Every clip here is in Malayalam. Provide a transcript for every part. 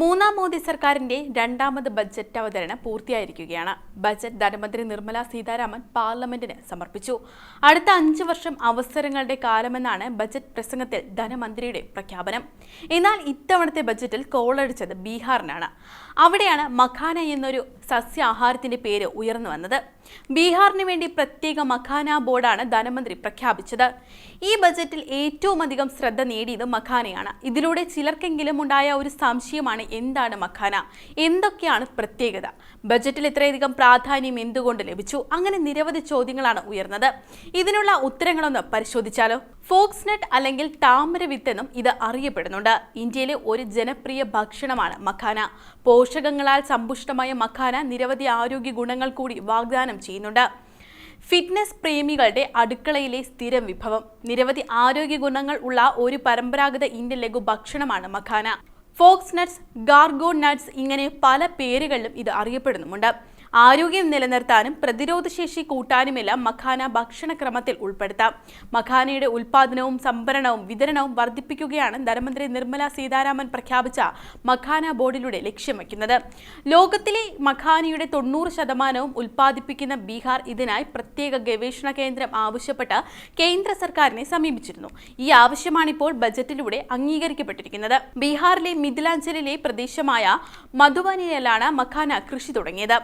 മൂന്നാം മോദി സർക്കാരിന്റെ രണ്ടാമത് ബജറ്റ് അവതരണം പൂർത്തിയായിരിക്കുകയാണ്. ബജറ്റ് ധനമന്ത്രി നിർമ്മല സീതാരാമൻ പാർലമെന്റിന് സമർപ്പിച്ചു. അടുത്ത അഞ്ച് വർഷം അവസരങ്ങളുടെ കാലമെന്നാണ് ബജറ്റ് പ്രസംഗത്തിൽ ധനമന്ത്രിയുടെ പ്രഖ്യാപനം. എന്നാൽ ഇത്തവണത്തെ ബജറ്റിൽ കോളടിച്ചത് ബീഹാറിനാണ്. അവിടെയാണ് മഖാന എന്നൊരു സസ്യാഹാരത്തിന്റെ പേര് ഉയർന്നു വന്നത്. ബീഹാറിന് വേണ്ടി പ്രത്യേക മഖാന ബോർഡാണ് ധനമന്ത്രി പ്രഖ്യാപിച്ചത്. ഈ ബജറ്റിൽ ഏറ്റവും അധികം ശ്രദ്ധ നേടിയത് മഖാനയാണ്. ഇതിലൂടെ ചിലർക്കെങ്കിലും ഉണ്ടായ ഒരു സംശയമാണ് എന്താണ് മഖാന? എന്തൊക്കെയാണ് പ്രത്യേകത? ബജറ്റിൽ ഇത്രയധികം പ്രാധാന്യം എന്തുകൊണ്ട് ലഭിച്ചു? അങ്ങനെ നിരവധി ചോദ്യങ്ങളാണ് ഉയർന്നത്. ഇതിനുള്ള ഉത്തരങ്ങളൊന്ന് പരിശോധിച്ചാലോ? ഫോക്സ് നെറ്റ് അല്ലെങ്കിൽ താമര വിത്തെന്നും ഇത് അറിയപ്പെടുന്നുണ്ട്. ഇന്ത്യയിലെ ഒരു ജനപ്രിയ ഭക്ഷണമാണ് മഖാന. പോഷകങ്ങളാൽ സമ്പുഷ്ടമായ മഖാന നിരവധി ആരോഗ്യ ഗുണങ്ങൾ കൂടി വാഗ്ദാനം ചെയ്യുന്നുണ്ട്. ഫിറ്റ്നസ് പ്രേമികളുടെ അടുക്കളയിലെ സ്ഥിരം വിഭവം. നിരവധി ആരോഗ്യ ഗുണങ്ങൾ ഉള്ള ഒരു പരമ്പരാഗത ഇന്ത്യൻ ലഘു ഭക്ഷണമാണ് makhana. Fox nuts gorgon nuts ഇങ്ങനെ പല പേരുകളിലും ഇത് അറിയപ്പെടുന്നുമുണ്ട്. ആരോഗ്യം നിലനിർത്താനും പ്രതിരോധശേഷി കൂട്ടാനുമെല്ലാം മഖാന ഭക്ഷണക്രമത്തിൽ ഉൾപ്പെടുത്താം. മഖാനയുടെ ഉൽപാദനവും സംഭരണവും വിതരണവും വർദ്ധിപ്പിക്കുകയാണ് ധനമന്ത്രി നിർമ്മല സീതാരാമൻ പ്രഖ്യാപിച്ച മഖാന ബോർഡിലൂടെ ലക്ഷ്യം വയ്ക്കുന്നത്. ലോകത്തിലെ മഖാനയുടെ തൊണ്ണൂറ് ശതമാനവും ഉൽപ്പാദിപ്പിക്കുന്ന ബീഹാർ ഇതിനായി പ്രത്യേക ഗവേഷണ കേന്ദ്രം ആവശ്യപ്പെട്ട് കേന്ദ്ര സർക്കാരിനെ സമീപിച്ചിരുന്നു. ഈ ആവശ്യമാണിപ്പോൾ ബജറ്റിലൂടെ അംഗീകരിക്കപ്പെട്ടിരിക്കുന്നത്. ബീഹാറിലെ മിഥിലാഞ്ചലിലെ പ്രദേശമായ മധുബനിയിലാണ് മഖാന കൃഷി തുടങ്ങിയത്.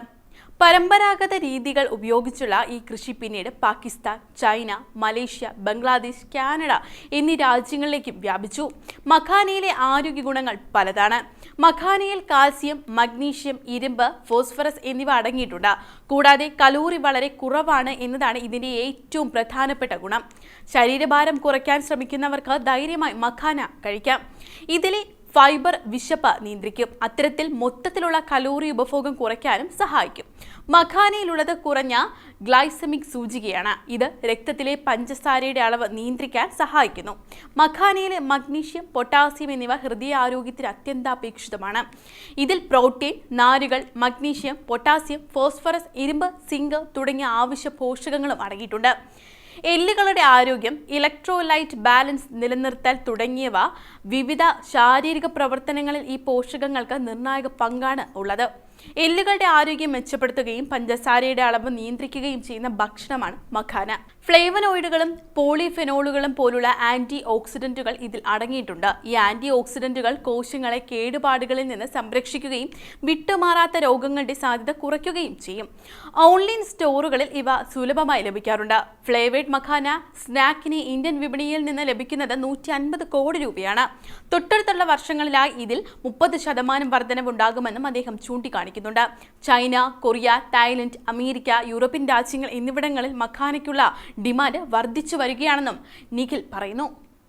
പരമ്പരാഗത രീതികൾ ഉപയോഗിച്ചുള്ള ഈ കൃഷി പിന്നീട് Pakistan China Malaysia Bangladesh Canada എന്നീ രാജ്യങ്ങളിലേക്കും വ്യാപിച്ചു. മഖാനയിലെ ആരോഗ്യ ഗുണങ്ങൾ പലതാണ്. മഖാനയിൽ കാൽസ്യം മഗ്നീഷ്യം ഇരുമ്പ് ഫോസ്ഫറസ് എന്നിവ അടങ്ങിയിട്ടുണ്ട്. കൂടാതെ കലോറി വളരെ കുറവാണ് എന്നതാണ് ഇതിന്റെ ഏറ്റവും പ്രധാനപ്പെട്ട ഗുണം. ശരീരഭാരം കുറയ്ക്കാൻ ശ്രമിക്കുന്നവർക്ക് ധൈര്യമായി മഖാന കഴിക്കാം. ഇതിലെ ഫൈബർ വിശപ്പ് നിയന്ത്രിക്കും. അത്തരത്തിൽ മൊത്തത്തിലുള്ള കലോറി ഉപഭോഗം കുറയ്ക്കാനും സഹായിക്കും. മഖാനയിലുള്ളത് കുറഞ്ഞ ഗ്ലൈസമിക് സൂചികയാണ്. ഇത് രക്തത്തിലെ പഞ്ചസാരയുടെ അളവ് നിയന്ത്രിക്കാൻ സഹായിക്കുന്നു. മഖാനയിലെ മഗ്നീഷ്യം പൊട്ടാസ്യം എന്നിവ ഹൃദയാരോഗ്യത്തിന് അത്യന്താപേക്ഷിതമാണ്. ഇതിൽ പ്രോട്ടീൻ നാരുകൾ മഗ്നീഷ്യം പൊട്ടാസ്യം ഫോസ്ഫറസ് ഇരുമ്പ് സിങ്ക് തുടങ്ങിയ ആവശ്യ പോഷകങ്ങളും അടങ്ങിയിട്ടുണ്ട്. എല്ലുകളുടെ ആരോഗ്യം ഇലക്ട്രോലൈറ്റ് ബാലൻസ് നിലനിർത്തൽ തുടങ്ങിയവ വിവിധ ശാരീരിക പ്രവർത്തനങ്ങളിൽ ഈ പോഷകങ്ങൾക്ക് നിർണായക പങ്കാണ് ഉള്ളത്. എല്ലുകളുടെ ആരോഗ്യം മെച്ചപ്പെടുത്തുകയും പഞ്ചസാരയുടെ അളവ് നിയന്ത്രിക്കുകയും ചെയ്യുന്ന ഭക്ഷണമാണ് മഖാന. ഫ്ലേവനോയിഡുകളും പോളിഫെനോളുകളും പോലുള്ള ആന്റി ഓക്സിഡന്റുകൾ ഇതിൽ അടങ്ങിയിട്ടുണ്ട്. ഈ ആന്റി ഓക്സിഡന്റുകൾ കോശങ്ങളെ കേടുപാടുകളിൽ നിന്ന് സംരക്ഷിക്കുകയും വിട്ടുമാറാത്ത രോഗങ്ങളുടെ സാധ്യത കുറയ്ക്കുകയും ചെയ്യും. ഓൺലൈൻ സ്റ്റോറുകളിൽ ഇവ സുലഭമായി ലഭിക്കാറുണ്ട്. ഫ്ലേവേഡ് മഖാന സ്നാക്കിന് ഇന്ത്യൻ വിപണിയിൽ നിന്ന് ലഭിക്കുന്നത് നൂറ്റി അൻപത് കോടി രൂപയാണ്. തൊട്ടടുത്തുള്ള വർഷങ്ങളിലായി ഇതിൽ മുപ്പത് ശതമാനം വർധനവുണ്ടാകുമെന്നും അദ്ദേഹം ചൂണ്ടിക്കാണിക്കുന്നുണ്ട് China Korea Thailand America European രാജ്യങ്ങൾ എന്നിവിടങ്ങളിൽ മഖാനയ്ക്കുള്ള ഡിമാൻഡ് വർദ്ധിച്ചു വരികയാണെന്നും നിഖിൽ പറയുന്നു.